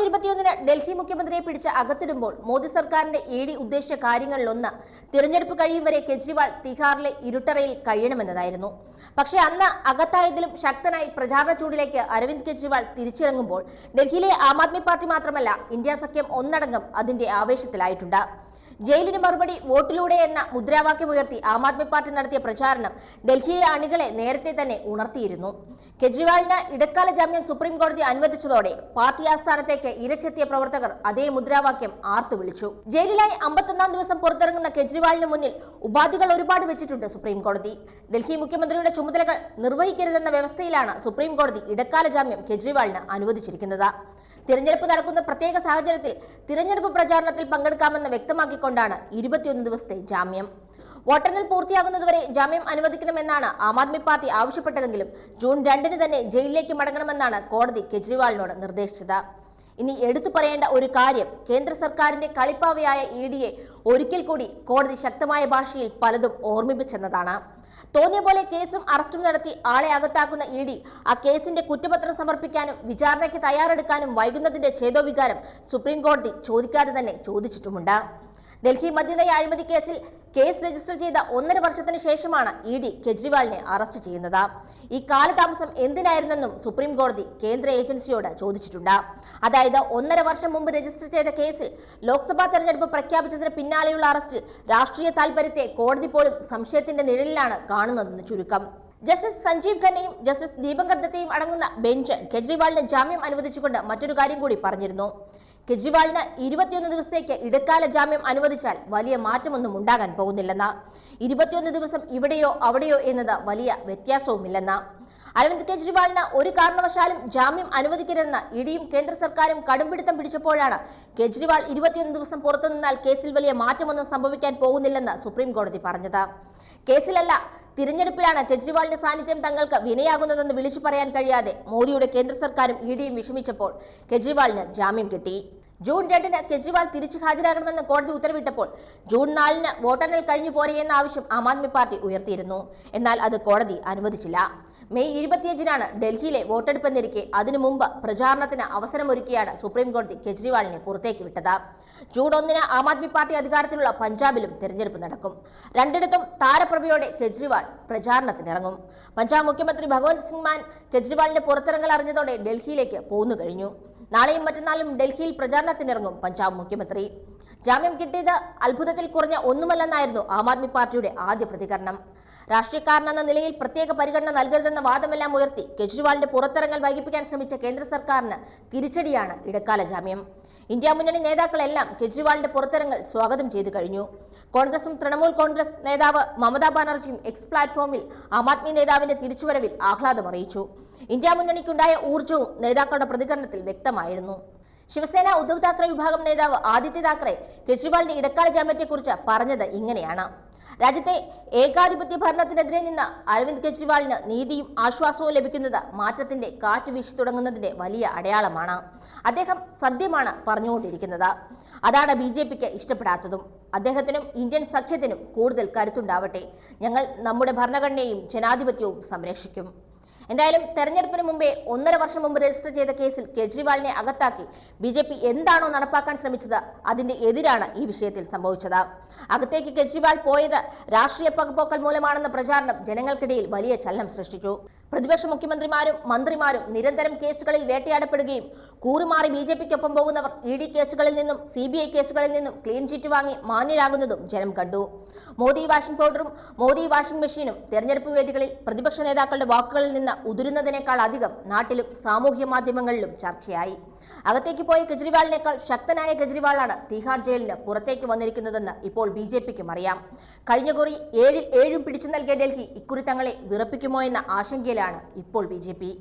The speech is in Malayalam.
മാർച്ച് ഇരുപത്തിയൊന്നിന് ഡൽഹി മുഖ്യമന്ത്രിയെ പിടിച്ച് അകത്തിടുമ്പോൾ മോദി സർക്കാരിന്റെ ഏഴി ഉദ്ദേശിച്ച കാര്യങ്ങളിലൊന്ന് തിരഞ്ഞെടുപ്പ് കഴിയും വരെ കെജ്രിവാൾ തിഹാറിലെ ഇരുട്ടറയിൽ കഴിയണമെന്നതായിരുന്നു. പക്ഷേ അന്ന് അകത്തായതിലും ശക്തനായി പ്രചാരണ ചൂടിലേക്ക് അരവിന്ദ് കെജ്രിവാൾ തിരിച്ചിറങ്ങുമ്പോൾ ഡൽഹിയിലെ ആം ആദ്മി പാർട്ടി മാത്രമല്ല ഇന്ത്യ സഖ്യം ഒന്നടങ്കം അതിന്റെ ആവേശത്തിലായിട്ടുണ്ട്. ജയിലിന് മറുപടി വോട്ടിലൂടെ എന്ന മുദ്രാവാക്യമുയർത്തി ആം ആദ്മി പാർട്ടി നടത്തിയ പ്രചാരണം ഡൽഹിയിലെ അണികളെ നേരത്തെ തന്നെ ഉണർത്തിയിരുന്നു. കെജ്രിവാളിന് ഇടക്കാല ജാമ്യം സുപ്രീം കോടതി അനുവദിച്ചതോടെ പാർട്ടി ആസ്ഥാനത്തേക്ക് ഇരച്ചെത്തിയ പ്രവർത്തകർ അതേ മുദ്രാവാക്യം ആർത്തു വിളിച്ചു. ജയിലിലായി അമ്പത്തൊന്നാം ദിവസം പുറത്തിറങ്ങുന്ന കെജ്രിവാളിന് മുന്നിൽ ഉപാധികൾ ഒരുപാട് വെച്ചിട്ടുണ്ട് സുപ്രീം കോടതി. ഡൽഹി മുഖ്യമന്ത്രിയുടെ ചുമതലകൾ നിർവഹിക്കരുതെന്ന വ്യവസ്ഥയിലാണ് സുപ്രീം കോടതി ഇടക്കാല ജാമ്യം കെജ്രിവാളിന് അനുവദിച്ചിരിക്കുന്നത്. തിരഞ്ഞെടുപ്പ് നടക്കുന്ന പ്രത്യേക സാഹചര്യത്തിൽ തിരഞ്ഞെടുപ്പ് പ്രചാരണത്തിൽ പങ്കെടുക്കാമെന്ന് വ്യക്തമാക്കിക്കൊണ്ടാണ് ഇരുപത്തിയൊന്ന് ദിവസത്തെ ജാമ്യം. വോട്ടെണ്ണൽ പൂർത്തിയാകുന്നതുവരെ ജാമ്യം അനുവദിക്കണമെന്നാണ് ആം ആദ്മി പാർട്ടി ആവശ്യപ്പെട്ടതെങ്കിലും ജൂൺ രണ്ടിന് തന്നെ ജയിലിലേക്ക് മടങ്ങണമെന്നാണ് കോടതി കെജ്രിവാളിനോട് നിർദ്ദേശിച്ചത്. ഇനി എടുത്തു പറയേണ്ട ഒരു കാര്യം കേന്ദ്ര സർക്കാരിന്റെ കളിപ്പാവയായ ഇ ഡിയെ ഒരിക്കൽ കൂടി കോടതി ശക്തമായ ഭാഷയിൽ പലതും ഓർമ്മിപ്പിച്ചെന്നതാണ്. തോന്നിയ പോലെ കേസും അറസ്റ്റും നടത്തി ആളെ അകത്താക്കുന്ന ഇ ഡി ആ കേസിന്റെ കുറ്റപത്രം സമർപ്പിക്കാനും വിചാരണയ്ക്ക് തയ്യാറെടുക്കാനും വൈകുന്നതിന്റെ ഛേദോവികാരം സുപ്രീം കോടതി ചോദിക്കാതെ തന്നെ ചോദിച്ചിട്ടുമുണ്ട്. ഡൽഹി മദ്യനയ അഴിമതി കേസിൽ കേസ് രജിസ്റ്റർ ചെയ്ത ഒന്നര വർഷത്തിന് ശേഷമാണ് ഇ ഡി കെജ്രിവാളിനെ അറസ്റ്റ് ചെയ്യുന്നത്. ഈ കാലതാമസം എന്തിനായിരുന്നെന്നും സുപ്രീം കോടതി കേന്ദ്ര ഏജൻസിയോട് ചോദിച്ചിട്ടുണ്ട്. അതായത് ഒന്നര വർഷം മുമ്പ് രജിസ്റ്റർ ചെയ്ത കേസിൽ ലോക്സഭാ തെരഞ്ഞെടുപ്പ് പ്രഖ്യാപിച്ചതിന് പിന്നാലെയുള്ള അറസ്റ്റിൽ രാഷ്ട്രീയ താൽപര്യത്തെ കോടതി പോലും സംശയത്തിന്റെ നിഴലിലാണ് കാണുന്നതെന്ന് ചുരുക്കം. ജസ്റ്റിസ് സഞ്ജീവ് ഖന്നയും ജസ്റ്റിസ് ദീപങ്കർ ദത്തയും അടങ്ങുന്ന ബെഞ്ച് കെജ്രിവാളിന് ജാമ്യം അനുവദിച്ചുകൊണ്ട് മറ്റൊരു കാര്യം കൂടി പറഞ്ഞിരുന്നു. കെജ്രിവാളിന് ഇരുപത്തിയൊന്ന് ദിവസത്തേക്ക് ഇടക്കാല ജാമ്യം അനുവദിച്ചാൽ വലിയ മാറ്റമൊന്നും ഉണ്ടാകാൻ പോകുന്നില്ലെന്ന്. ഇരുപത്തിയൊന്ന് ദിവസം ഇവിടെയോ അവിടെയോ എന്നത് വലിയ വ്യത്യാസവുമില്ലെന്ന്. അരവിന്ദ് കെജ്രിവാളിന് ഒരു കാരണവശാലും ജാമ്യം അനുവദിക്കരുതെന്ന് ഇഡിയും കേന്ദ്ര സർക്കാരും കടുംപിടുത്തം പിടിച്ചപ്പോഴാണ് കെജ്രിവാൾ ഇരുപത്തിയൊന്ന് ദിവസം പുറത്തുനിന്നാൽ കേസിൽ വലിയ മാറ്റമൊന്നും സംഭവിക്കാൻ പോകുന്നില്ലെന്ന് സുപ്രീം കോടതി പറഞ്ഞത്. കേസിലല്ല തിരഞ്ഞെടുപ്പിലാണ് കെജ്രിവാളിന്റെ സാന്നിധ്യം തങ്ങൾക്ക് വിനയാകുന്നതെന്ന് വിളിച്ചു പറയാൻ കഴിയാതെ മോദിയുടെ കേന്ദ്ര സർക്കാരും ഇഡിയും ഡിയും വിഷമിച്ചപ്പോൾ കെജ്രിവാളിന് ജാമ്യം കിട്ടി. ജൂൺ രണ്ടിന് കെജ്രിവാൾ തിരിച്ചു ഹാജരാകണമെന്ന് കോടതി ഉത്തരവിട്ടപ്പോൾ ജൂൺ നാലിന് വോട്ടെണ്ണൽ കഴിഞ്ഞു പോരെയെന്ന ആവശ്യം ആം ആദ്മി പാർട്ടി ഉയർത്തിയിരുന്നു. എന്നാൽ അത് കോടതി അനുവദിച്ചില്ല. മെയ് ഇരുപത്തിയഞ്ചിനാണ് ഡൽഹിയിലെ വോട്ടെടുപ്പെന്നിരിക്കെ അതിനു മുമ്പ് പ്രചാരണത്തിന് അവസരമൊരുക്കിയാണ് സുപ്രീംകോടതി കെജ്രിവാളിനെ പുറത്തേക്ക് വിട്ടത്. ജൂൺ ഒന്നിന് ആം ആദ്മി പാർട്ടി അധികാരത്തിലുള്ള പഞ്ചാബിലും തെരഞ്ഞെടുപ്പ് നടക്കും. രണ്ടിടത്തും താരപ്രഭയോടെ കെജ്രിവാൾ പ്രചാരണത്തിനിറങ്ങും. പഞ്ചാബ് മുഖ്യമന്ത്രി ഭഗവന്ത് സിംഗ് മാൻ കെജ്രിവാളിന്റെ പുറത്തിറങ്ങൽ അറിഞ്ഞതോടെ ഡൽഹിയിലേക്ക് പോന്നു കഴിഞ്ഞു. നാളെയും മറ്റന്നാളും ഡൽഹിയിൽ പ്രചാരണത്തിനിറങ്ങും പഞ്ചാബ് മുഖ്യമന്ത്രി. ജാമ്യം കിട്ടിയത് അത്ഭുതത്തിൽ കുറഞ്ഞ ഒന്നുമല്ലെന്നായിരുന്നു ആം ആദ്മി പാർട്ടിയുടെ ആദ്യ പ്രതികരണം. രാഷ്ട്രീയക്കാരനെന്ന നിലയിൽ പ്രത്യേക പരിഗണന നൽകരുതെന്ന വാദമെല്ലാം ഉയർത്തി കെജ്രിവാളിന്റെ പുറത്തിറങ്ങൽ വൈകിപ്പിക്കാൻ ശ്രമിച്ച കേന്ദ്ര സർക്കാരിന് തിരിച്ചടിയാണ് ഇടക്കാല ജാമ്യം. ഇന്ത്യ മുന്നണി നേതാക്കളെല്ലാം കെജ്രിവാളിന്റെ പുറത്തിറങ്ങൽ സ്വാഗതം ചെയ്തു കഴിഞ്ഞു. കോൺഗ്രസും തൃണമൂൽ കോൺഗ്രസ് നേതാവ് മമതാ ബാനർജിയും എക്സ് പ്ലാറ്റ്ഫോമിൽ ആം ആദ്മി നേതാവിന്റെ തിരിച്ചുവരവിൽ ആഹ്ലാദം അറിയിച്ചു. ഇന്ത്യ മുന്നണിക്കുണ്ടായ ഊർജവും നേതാക്കളുടെ പ്രതികരണത്തിൽ വ്യക്തമായിരുന്നു. ശിവസേന ഉദ്ധവ് താക്കറെ വിഭാഗം നേതാവ് ആദിത്യ താക്കറെ കെജ്രിവാളിന്റെ ഇടക്കാല ജാമ്യത്തെക്കുറിച്ച് പറഞ്ഞത് ഇങ്ങനെയാണ്. രാജ്യത്തെ ഏകാധിപത്യ ഭരണത്തിനെതിരെ നിന്ന് അരവിന്ദ് കെജ്രിവാളിന് നീതിയും ആശ്വാസവും ലഭിക്കുന്നത് മാറ്റത്തിന്റെ കാറ്റ് വീശി തുടങ്ങുന്നതിന്റെ വലിയ അടയാളമാണ്. അദ്ദേഹം സത്യമാണ് പറഞ്ഞുകൊണ്ടിരിക്കുന്നത്. അതാണ് ബി ജെ പിക്ക് ഇഷ്ടപ്പെടാത്തതും. അദ്ദേഹത്തിനും ഇന്ത്യൻ സഖ്യത്തിനും കൂടുതൽ കരുത്തുണ്ടാവട്ടെ. ഞങ്ങൾ നമ്മുടെ ഭരണഘടനയും ജനാധിപത്യവും സംരക്ഷിക്കും. എന്തായാലും തെരഞ്ഞെടുപ്പിന് മുമ്പേ ഒന്നര വർഷം മുമ്പ് രജിസ്റ്റർ ചെയ്ത കേസിൽ കെജ്രിവാളിനെ അകത്താക്കി ബി ജെ പി എന്താണോ നടപ്പാക്കാൻ ശ്രമിച്ചത് അതിന്റെ എതിരാണ് ഈ വിഷയത്തിൽ സംഭവിച്ചത്. അകത്തേക്ക് കെജ്രിവാൾ പോയത് രാഷ്ട്രീയ പകപോക്കൽ മൂലമാണെന്ന പ്രചാരണം ജനങ്ങൾക്കിടയിൽ വലിയ ചലനം സൃഷ്ടിച്ചു. പ്രതിപക്ഷ മുഖ്യമന്ത്രിമാരും മന്ത്രിമാരും നിരന്തരം കേസുകളിൽ വേട്ടയാടപ്പെടുകയും കൂറുമാറി ബി ജെ പിക്കൊപ്പം പോകുന്നവർ ഇ ഡി കേസുകളിൽ നിന്നും സി ബി ഐ കേസുകളിൽ നിന്നും ക്ലീൻ ചീറ്റ് വാങ്ങി മാന്യരാകുന്നതും ജനം കണ്ടു. മോദി വാഷിംഗ് പൗഡറും മോദി വാഷിംഗ് മെഷീനും തെരഞ്ഞെടുപ്പ് വേദികളിൽ പ്രതിപക്ഷ നേതാക്കളുടെ വാക്കുകളിൽ നിന്ന് ഉതിരുന്നതിനേക്കാൾ അധികം നാട്ടിലും സാമൂഹ്യ മാധ്യമങ്ങളിലും ചർച്ചയായി. അകത്തേക്ക് പോയ കെജ്രിവാളിനേക്കാൾ ശക്തനായ കെജ്രിവാളാണ് തീഹാർ ജയിലിന് പുറത്തേക്ക് വന്നിരിക്കുന്നതെന്ന് ഇപ്പോൾ ബി ജെ പിക്കും അറിയാം. കഴിഞ്ഞ കുറി ഏഴിൽ ഏഴും പിടിച്ചു നൽകിയ ഡൽഹി ഇക്കുറി തങ്ങളെ വിറപ്പിക്കുമോ എന്ന ആശങ്കയിലാണ് ഇപ്പോൾ ബി